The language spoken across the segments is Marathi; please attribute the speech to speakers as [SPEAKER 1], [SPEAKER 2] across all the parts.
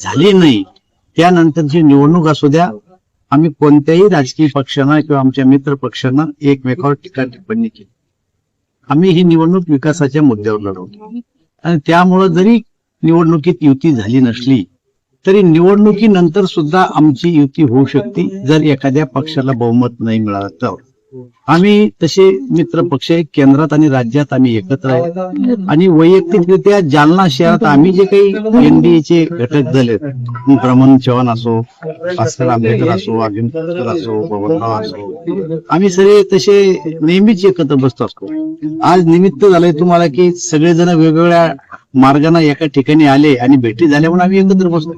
[SPEAKER 1] झाली नाही. त्यानंतरची निवडणूक असू द्या आम्ही कोणत्याही राजकीय पक्षांना किंवा आमच्या मित्र पक्षांना एकमेकावर टीका टिप्पणी केली. आम्ही ही निवडणूक विकासाच्या मुद्द्यावर लढवतो आणि त्यामुळं जरी निवडणुकीत युती झाली नसली तरी निवडणुकीनंतर सुद्धा आमची युती होऊ शकते जर एखाद्या पक्षाला बहुमत नाही मिळालं तर. आम्ही तसे मित्र पक्ष केंद्रात आणि राज्यात आम्ही एकत्र आहे. आणि वैयक्तिकरित्या जालना शहरात आम्ही जे काही एनडीएचे घटक झाले प्रमोद चव्हाण असो भास्कर आंबेडकर असो अर्जुन असो बबनराव असो आम्ही सगळे तसे नेहमीच एकत्र बसतो असतो. आज निमित्त झालंय तुम्हाला की सगळेजण वेगवेगळ्या मार्गाने एका ठिकाणी आले आणि भेटी झाल्या म्हणून आम्ही एकत्र बसतो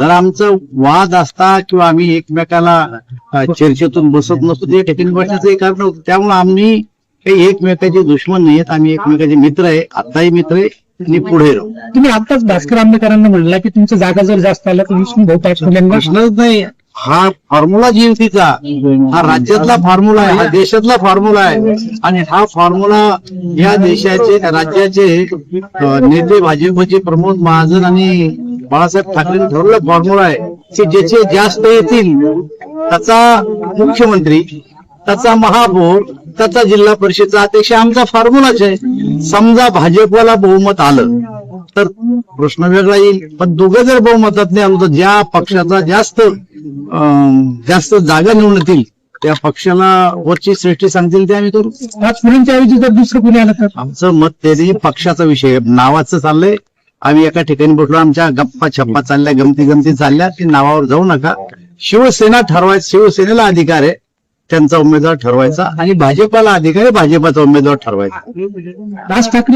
[SPEAKER 1] जर आमचं वाद असता किंवा आम्ही एकमेकाला चर्चेतून बसत नसतो त्या ठिकाणी बसण्याचं एक कारण होतं. त्यामुळे आम्ही काही एकमेकाचे दुश्मन नाही आहेत. आम्ही एकमेकाचे मित्र आहे. आताही मित्र आहे आणि पुढे राहू.
[SPEAKER 2] तुम्ही आताच भास्कर आंबेडकरांना म्हणला की तुमच्या जागा जर जास्त आल्या तर विष्णू भाऊ पाचपुल्यांना
[SPEAKER 1] प्रश्नच नाही. हा फॉर्म्युला जीवतीचा हा राज्यातला फॉर्म्युला आहे हा देशातला फॉर्म्युला आहे. आणि हा फॉर्म्युला या देशाचे राज्याचे नेते भाजपचे प्रमोद महाजन आणि बाळासाहेब ठाकरे ठरवलेला फॉर्म्युला आहे की ज्याचे जास्त येतील त्याचा मुख्यमंत्री त्याचा महापौर त्याचा जिल्हा परिषदचा अध्यक्ष आमचा फॉर्म्युलाच आहे. समजा भाजपला बहुमत आलं तर प्रश्न वेगळा येईल. पण दोघं जर बहुमतात नाही आलो तर ज्या पक्षाचा जास्त जास्त जागा निवडून येतील त्या पक्षाला वरची श्रेष्ठी सांगतील ते आम्ही करू.
[SPEAKER 2] ऐवजी जर दुसरं कोणी आलं तर?
[SPEAKER 1] आमचं मत ते पक्षाचा विषय. नावाचं चाललंय. आम्ही एका ठिकाणी बसलो आमच्या गप्पा छप्पा चालल्या गमती गमती चालल्या की नावावर जाऊ नका. शिवसेना ठरवायचं शिवसेनेला अधिकार आहे. त्यांचा उमेदवार ठरवायचा. आणि भाजपाला अधिकार आहे भाजपाचा उमेदवार ठरवायचा.
[SPEAKER 2] राज ठाकरे